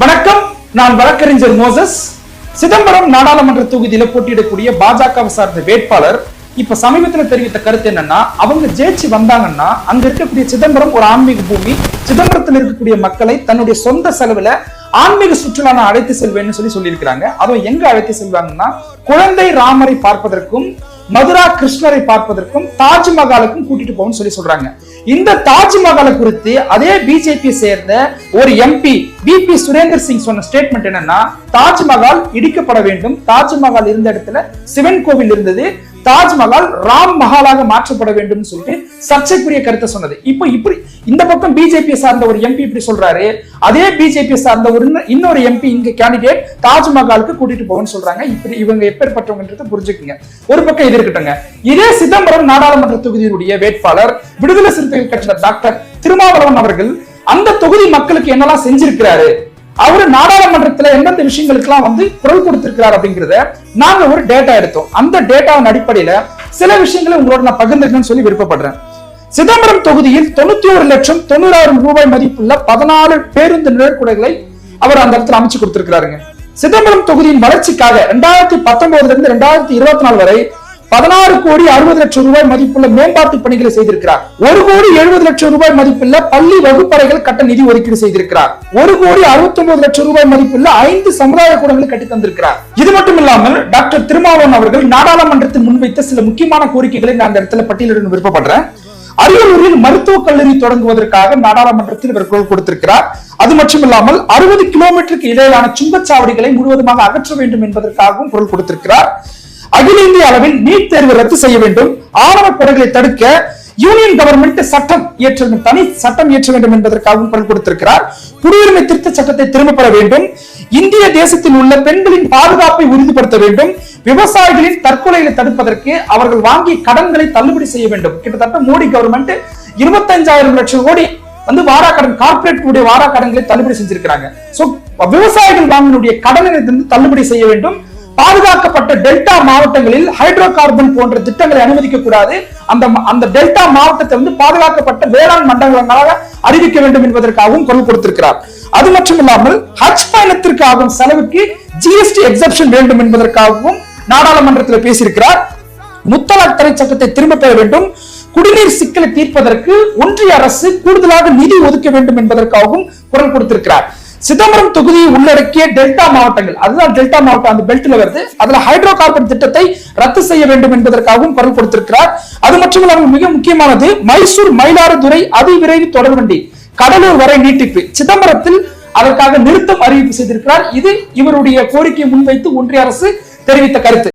வணக்கம். நான் வழக்கறிஞர் மோசஸ். சிதம்பரம் நாடாளுமன்ற தொகுதியில போட்டியிடக்கூடிய பாஜக சார்ந்த வேட்பாளர். இப்ப சமீபத்துல தெரிவித்த கருத்து என்னன்னா அவங்க ஜெயிச்சு வந்தாங்கன்னா அங்க இருக்கக்கூடிய சிதம்பரம் ஒரு ஆன்மீக பூமி சிதம்பரத்தில் இருக்கக்கூடிய மக்களை தன்னுடைய சொந்த செலவுல ஆன்மீக சுற்றுலா நான் அழைத்து செல்வேன்னு சொல்லி சொல்லியிருக்கிறாங்க. அதுவும் எங்க அழைத்து செல்வாங்கன்னா குழந்தை ராமரை பார்ப்பதற்கும் மதுரா கிருஷ்ணரை பார்ப்பதற்கும் தாஜ்மஹாலுக்கும் கூட்டிட்டு போகணும்னு சொல்லி சொல்றாங்க. இந்த தாஜ்மஹாலை குறித்து அதே பிஜேபி சேர்ந்த ஒரு எம்பி பி சுரேந்தர் சிங் சொன்ன ஸ்டேட்மெண்ட் என்னன்னா தாஜ்மஹால் இடிக்கப்பட வேண்டும். தாஜ்மஹால் இருந்த இடத்துல சிவன் கோவில் இருந்தது. தாஜ்மஹால் ராம் மஹாலாக மாற்றப்பட வேண்டும் சொல்லிட்டு சர்ச்சைக்குரிய கருத்தை சொன்னது. இப்போ இப்படி இந்த பக்கம் பிஜேபி சார்ந்த ஒரு எம்பி இப்படி சொல்றாரு. அதே பிஜேபி சார்ந்த ஒரு இன்னொரு எம்பி இங்க கேண்டிடேட் தாஜ்மஹாலுக்கு கூட்டிட்டு போகணும்னு சொல்றாங்க. இப்படி இவங்க எப்பேற்பட்டவங்கன்றத புரிஞ்சுக்குங்க. ஒரு பக்கம் இது இருக்கட்டுங்க இதே சிதம்பரம் நாடாளுமன்ற தொகுதியினுடைய வேட்பாளர் விடுதலை சிறுத்தைகள் கட்சியினர் டாக்டர் திருமாவளவன் அவர்கள் அந்த தொகுதி மக்களுக்கு என்னெல்லாம் செஞ்சிருக்கிறாரு? அவரு நாடாளுமன்றத்துல எந்தெந்த விஷயங்களுக்கெல்லாம் வந்து குரல் கொடுத்திருக்கிறார் அப்படிங்கறத நாங்க ஒரு டேட்டா எடுத்தோம். அந்த டேட்டாவின் அடிப்படையில சில விஷயங்களை உங்களோட நான் பகிர்ந்துக்கணும்னு சொல்லி விருப்பப்படுறேன். சிதம்பரம் தொகுதியில் தொண்ணூத்தி ஒரு லட்சம் தொண்ணூறாயிரம் ரூபாய் மதிப்புள்ள பதினாலு பேருந்து நிழற்குடைகளை அவர் அந்த இடத்துல அமைச்சு கொடுத்திருக்கிறாருங்க. சிதம்பரம் தொகுதியின் வளர்ச்சிக்காக ரெண்டாயிரத்தி பத்தொன்பதுல இருந்து ரெண்டாயிரத்தி இருபத்தி நாலு வரை பதினாறு கோடி அறுபது லட்சம் ரூபாய் மதிப்புள்ள மேம்பாட்டு பணிகளை செய்திருக்கிறார். ஒரு கோடி எழுபது லட்சம் ரூபாய் மதிப்புள்ள பள்ளி வகுப்பறைகள் கட்ட நிதி ஒதுக்கீடு செய்திருக்கிறார். ஒரு கோடி அறுபத்தி ஒன்பது லட்சம் ரூபாய் மதிப்புள்ள ஐந்து சமுதாய கூடங்களை கட்டி தந்திருக்கிறார். இது மட்டும் இல்லாமல் டாக்டர் திருமாவளவன் அவர்கள் நாடாளுமன்றத்தில் முன்வைத்த சில முக்கியமான கோரிக்கைகளை நான் அந்த இடத்துல பட்டியலிட விருப்பப்படுறேன். அரியலூரில் மருத்துவக் கல்லூரி தொடங்குவதற்காக நாடாளுமன்றத்தில் இவர் குரல் கொடுத்திருக்கிறார். அது மட்டும் இல்லாமல் அறுபது கிலோமீட்டருக்கு இடையிலான சுங்கச்சாவடிகளை முழுவதுமாக அகற்ற வேண்டும் என்பதற்காகவும் குரல் கொடுத்திருக்கிறார். அகில இந்திய அளவில் நீட் தேர்வு ரத்து செய்ய வேண்டும். ஆணவ கொலைகளை தடுக்க யூனியன் கவர்மெண்ட் சட்டம் இயற்ற வேண்டும். தனி சட்டம் இயற்ற வேண்டும் என்பதற்காகவும் குரல் கொடுத்திருக்கிறார். குடியுரிமை திருத்த சட்டத்தை திரும்ப பெற வேண்டும். இந்திய தேசத்தில் உள்ள பெண்களின் பாதுகாப்பை உறுதிப்படுத்த வேண்டும். விவசாயிகளின் தற்கொலைகளை தடுப்பதற்கு அவர்கள் வாங்கிய கடன்களை தள்ளுபடி செய்ய வேண்டும். கிட்டத்தட்ட மோடி கவர்மெண்ட் இருபத்தஞ்சாயிரம் லட்சம் கோடி வந்து வாரா கடன் கார்பரேட் வாரா கடன்களை தள்ளுபடி செஞ்சிருக்கிறாங்க. சோ விவசாயிகள் வாங்கினுடைய கடனை தள்ளுபடி செய்ய வேண்டும். பாதுகாக்கப்பட்ட டெல்டா மாவட்டங்களில் ஹைட்ரோ கார்பன் போன்ற திட்டங்களை அனுமதிக்க கூடாது அந்த அந்த டெல்டா மாவட்டத்தை வந்து பாதுகாக்கப்பட்ட வேளாண் மண்டலங்களாக அறிவிக்க வேண்டும் என்பதற்காகவும் குரல் கொடுத்திருக்கிறார். அது மட்டும் இல்லாமல் ஹஜ் பயணத்திற்கு ஆகும் செலவுக்கு ஜிஎஸ்டி எக்ஸப்ஷன் வேண்டும் என்பதற்காகவும் நாடாளுமன்றத்தில் பேசியிருக்கிறார். முத்தலாக் தடை சட்டத்தை திரும்ப பெற வேண்டும். குடிநீர் சிக்கலை தீர்ப்பதற்கு ஒன்றிய அரசு கூடுதலாக நிதி ஒதுக்க வேண்டும் என்பதற்காகவும் குரல் கொடுத்திருக்கிறார். சிதம்பரம் தொகுதியை உள்ளடக்கிய டெல்டா மாவட்டங்கள். அதுதான் டெல்டா மாவட்டம். அந்த பெல்ட்ல வருது. அதுல ஹைட்ரோ கார்பன் திட்டத்தை ரத்து செய்ய வேண்டும் என்பதற்காகவும் குரல் கொடுத்திருக்கிறார். அது மட்டும் இல்லாமல் மிக முக்கியமானது மைசூர் மயிலாடுதுறை அதிவிரைவு தொடர்வண்டி கடலூர் வரை நீட்டிப்பு. சிதம்பரத்தில் அதற்காக நிறுத்தம் அறிவிப்பு செய்திருக்கிறார். இது இவருடைய கோரிக்கையை முன்வைத்து ஒன்றிய அரசு தெரிவித்த கருத்து.